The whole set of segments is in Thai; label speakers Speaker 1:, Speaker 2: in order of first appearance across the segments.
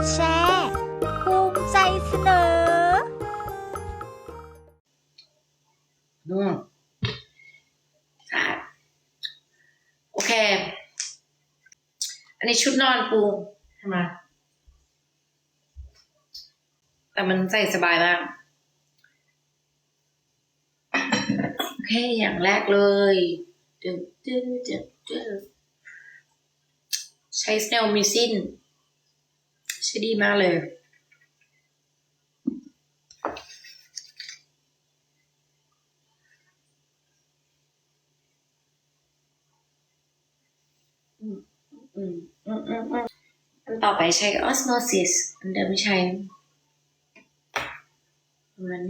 Speaker 1: ดแชร์ภูมิใจเสนอ
Speaker 2: อืมสะอาดโอเค อันนี้ชุดนอนปูใช่ไหมแต่มันใส่สบายมาก โอเค อย่างแรกเลยดึงดึงดึงดึงใช้สเนลมิซิน ใช้ดีมากเลยอืมอืมอืมอืมอันต่อไปใช้ osmosis อันเดิมไม่ใช้ประมัน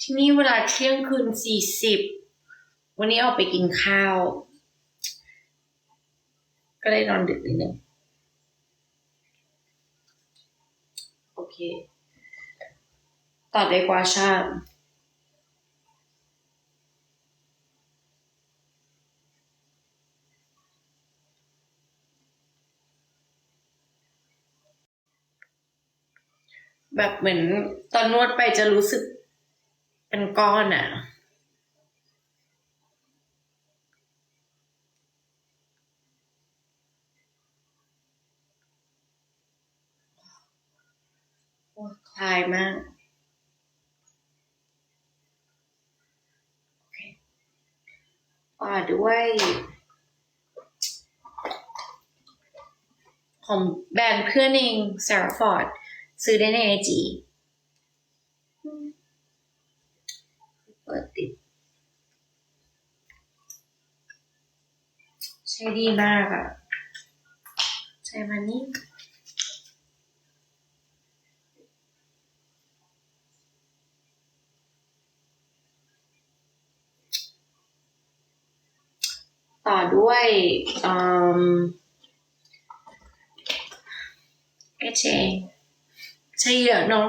Speaker 2: ที่นี่เวลาเที่ยงคืนสี่สิบ วันนี้ออกไปกินข้าว ก็เลยนอนดึกนิดนึง โอเคต่อด้วยกวาชาแบบเหมือนตอนนวดไปจะรู้สึกเป็นก้อนอะ่ะโอ้ยคลายมากโอเคต่อด้วยของแบรนด์เพื่อนเองซาร์ฟอร์ดซื้อได้ในไอจีเปิดติด ใช้ดีมากอะใช้มันนี่ ต่อด้วยอืมเอชเองใช่เยอะเนาะ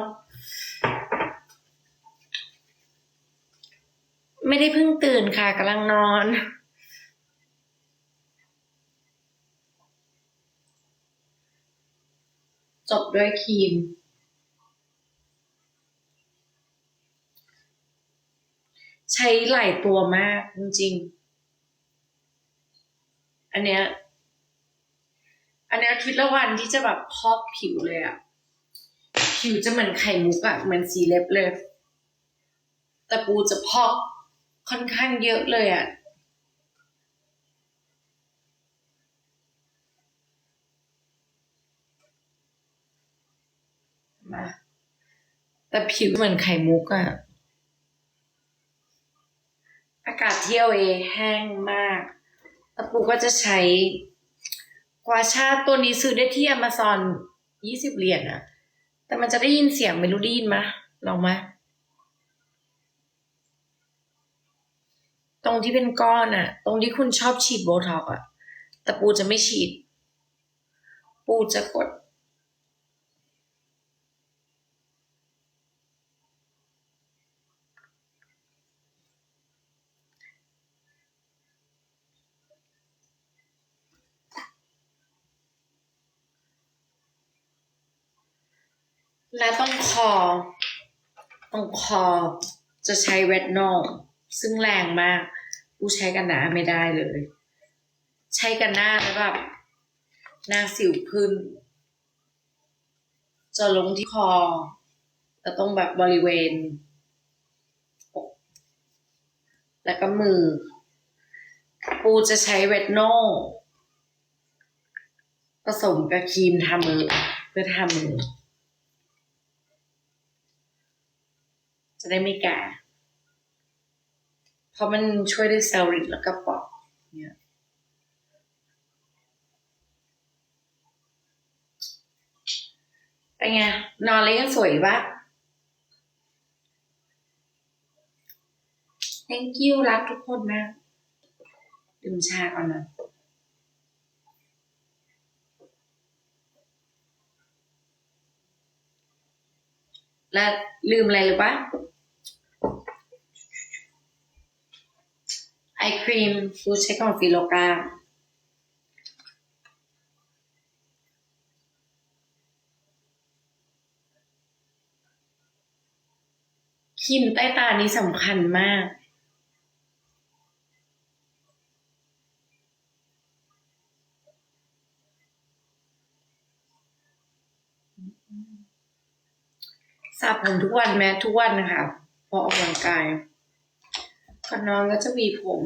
Speaker 2: ไม่ได้เพิ่งตื่นค่ะกำลังนอนจบด้วยครีม ใช้หลายตัวมากจริงๆ อันเนี้ย อันเนี้ยอาทิตย์ละวันที่จะแบบพอกผิวเลยอะผิวจะเหมือนไข่มุกอะเหมือนสีเล็บเลย แต่ปูจะพอกค่อนข้างเยอะเลยอะมาแต่ผิวเหมือนไข่มุกอะอากาศเที่ยวเอแห้งมาก แต่ปูก็จะใช้กวาชาตัวนี้ซื้อได้ที่อเมซอนยี่สิบเหรียญอะแต่มันจะได้ยินเสียงเมโลดี้มะลองมาตรงที่เป็นก้อนอะตรงที่คุณชอบฉีดโบท็อกอะแต่ปูจะไม่ฉีด ปูจะกด และต้องคอ ตรงคอจะใช้เรดนอลซึ่งแรงมาก กูใช้กันหน้าไม่ได้เลย ใช้กันหน้าแล้วแบบหน้าสิวขึ้น จะลงที่คอแต่ต้องแบบบริเวณอกแล้วก็มือปูจะใช้เรดนอลผสมกับครีมทามือเพื่อทามือ จะได้ไม่แก่เพราะมันช่วยด้วยเซลล์ริดแล้วก็ปอกเนี่ยเป็นไง นอนเลยยังสวยปะ thank you รักทุกคนมาก ดื่มชาก่อนนะและลืมอะไรหรือปะ ไอครีมซูใช้ของฟิโลกราครีมใต้ตานี้สำคัญมากสระผมทุกวันแม้ทุกวันนะคะเพราะออกกำลังกาย ก่อนนอนก็จะหวีผม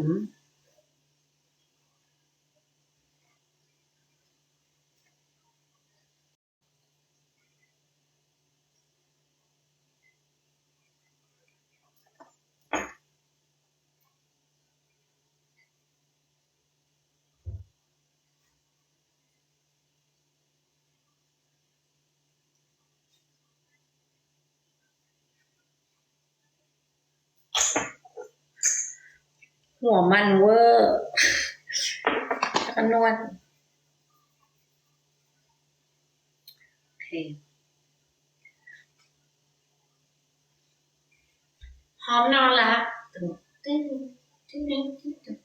Speaker 2: หัวมันเวอร์แล้วก็นวดโอเคพร้อมนอนล้วตึงตึ้งตึ้งตึ้งตึงตึง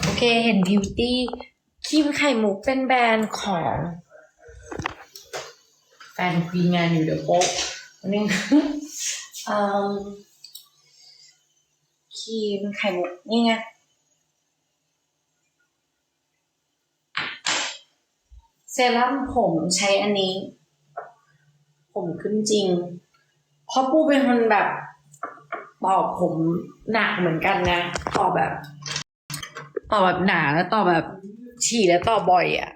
Speaker 2: โอเคเห็นบิวตี้ครีมไข่มุกเป็นแบรนด์ของ นคุยงานอยู่เดี๋ยวโป๊ะนนี้เอ่อครีมไข่มุกนี่ไงเซรั่มผมใช้อันนี้ ผมขึ้นจริง เพราะปูเป็นคนแบบต่อผมหนักเหมือนกันนะต่อแบบต่อแบบหนาแล้วต่อแบบฉี่แล้วต่อบ่อยอะ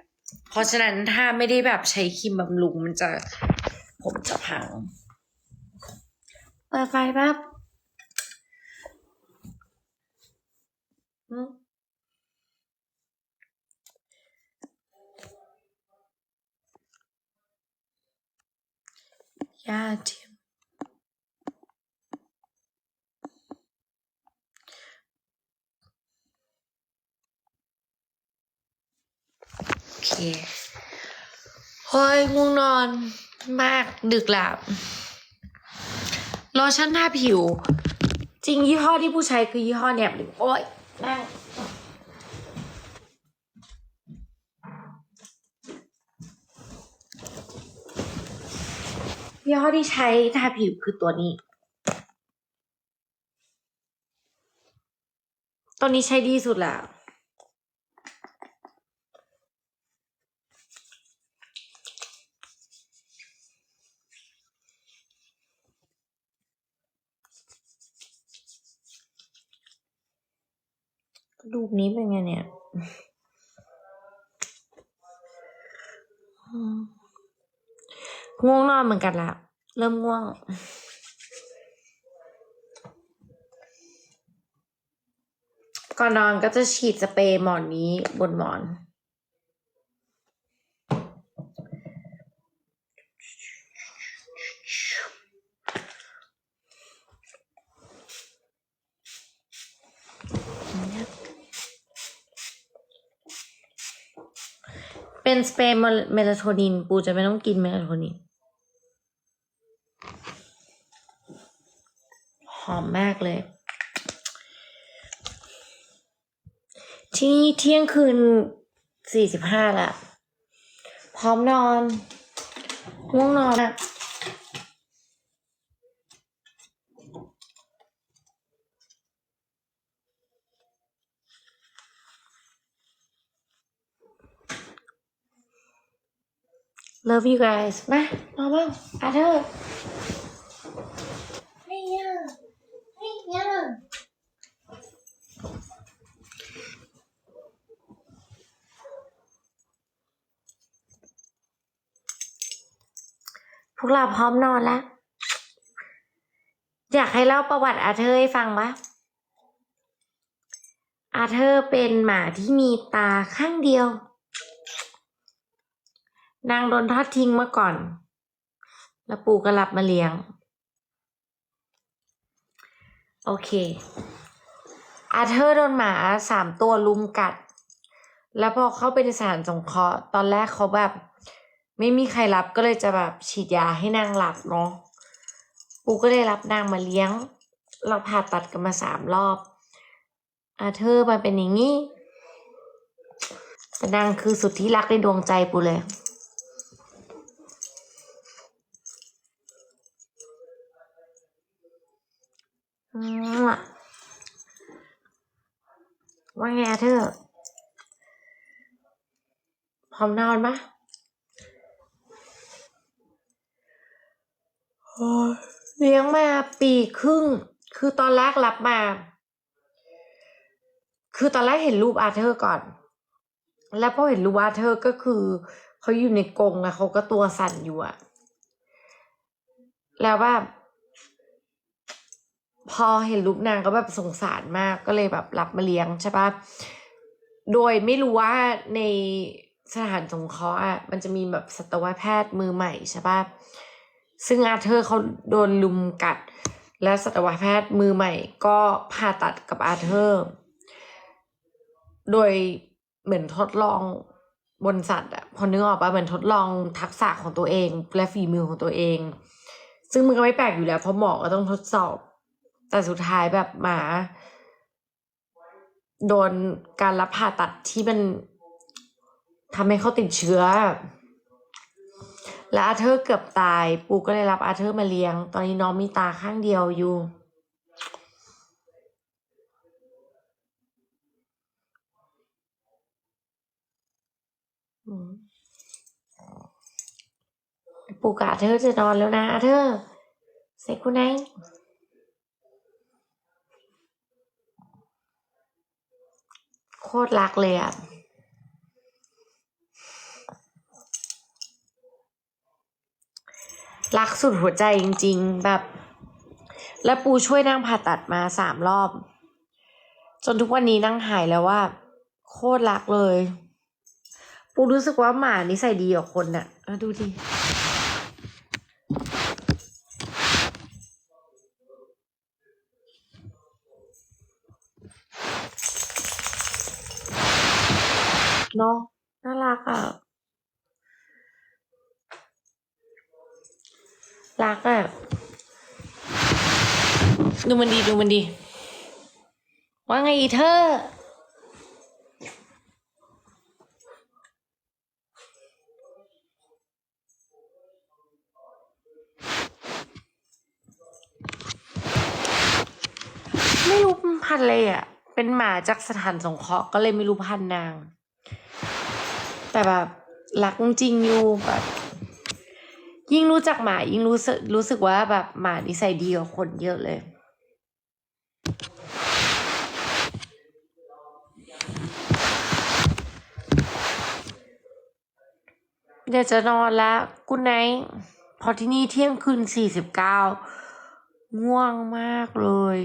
Speaker 2: ราะฉะนั้นถ้าไม่ได้แบบใช้ครีมบำรุงมันจะผมจะพัง เปิดไฟแป๊บยาทียมโอ เคเฮ้ยง่วงนอนมากดึกแล้วโลชั่นทาผิว จริงยี่ห้อที่ผู้ใช้คือยี่ห้อเนี่ยหรือโอ้ยนั่งยี่ห้อที่ใช้ทาผิวคือตัวนี้ ตัวนี้ใช้ดีสุดแล้ว รูปนี้เป็นไงเนี่ยง่วงนอนเหมือนกันละเริ่มง่วง ก่อนนอนก็จะฉีดสเปรย์หมอนนี้บนหมอน เป็นสเปรย์เมลาโทนิน ปูจะไม่ต้องกินเมลาโทนิน หอมมากเลย ที่นี่เที่ยงคืนสี่สิบห้าละ พร้อมนอนง่วงนอนอะ Love you guys มานอนบ้างอาเธอร์ให้ยังให้ยังพวกเราพร้อมนอนแล้ว อยากให้เล่าประวัติอาเธอร์ให้ฟังปะอาเธอร์เป็นหมาที่มีตาข้างเดียว นางโดนทอดทิ้งมื่อก่อน แล้วปู่ก็รับมาเลี้ยง โอเค อาเธอร์โดนหมาสามตัวลุมกัด แล้วพอเข้าไปในสถานสงเคราะห์ตอนแรกเขาแบบ ไม่มีใครรับก็เลยจะแบบฉีดยาให้นางหลับเนาะปู่ก็เลยรับนางมาเลี้ยง เราผ่าตัดกันมาสามรอบ อาเธอร์มันเป็นอย่างนี้แต่นางคือสุดที่รักในดวงใจปูเลย อืมอะว่าไงอะเธอ พร้อมนอนปะเลี้ยงมาปีครึ่ง คือตอนแรกรับมา คือตอนแรกเห็นรูปอาเธอร์ก่อน แล้วพอเห็นรูปอาเธอร์ก็คือเขาอยู่ในกรงอะเขาก็ตัวสั่นอยู่อะแล้วแบบพอเห็นรูปนางก็แบบสงสารมากก็เลยแบบรับมาเลี้ยงใช่ปะโดยไม่รู้ว่าใน สถานสงเคราะห์อะมันจะมีแบบสัตวแพทย์มือใหม่ใช่ปะซึ่งอาเธอร์เขาโดนลุมกัด และสัตวแพทย์มือใหม่ ก็ผ่าตัดกับอาเธอร์ โดยเหมือนทดลองบนสัตว์อะพอนึกออกปะเหมือนทดลองทักษะของตัวเอง และฝีมือของตัวเอง ซึ่งมันก็ไม่แปลกอยู่แล้ว เพราะหมอก็ต้องทดสอบ แต่สุดท้ายแบบหมา โดนการรับผ่าตัดที่มัน ทำให้เขาติดเชื้อ และอาเธอร์เกือบตาย ปู่ก็เลยรับอาเธอร์มาเลี้ยง ตอนนี้น้องมีตาข้างเดียวอยู่ ปู่กับอาเธอร์จะนอนแล้วนะอาเธอร์เซ็กกูไนโคตรรักเลยอะ รักสุดหัวใจจริง ๆ แบบ แล้วปูช่วยนั่งผ่าตัดมาสามรอบ จนทุกวันนี้นั่งหายแล้วว่า โคตรรักเลย ปูรู้สึกว่าหมานิสัยดีกว่าคนน่ะอะดูดิเนาะน่ารักอะ รักอะ ดูมันดีดูมันดี ว่าไงอีเธอ ไม่รู้พันธุ์อะไรอะ เป็นหมาจากสถานสงเคราะห์ก็เลยไม่รู้พันธุ์นาง แต่แบบรักจริงๆอยู่แบบ ยิ่งรู้จักหมายิ่งรู้สึกรู้สึกว่าแบบหมานิสัยดีกว่าคนเยอะเลย เดี๋ยวจะนอนแล้วกุนไนพอที่นี่เที่ยงคืนสี่สิบเก้าง่วงมากเลย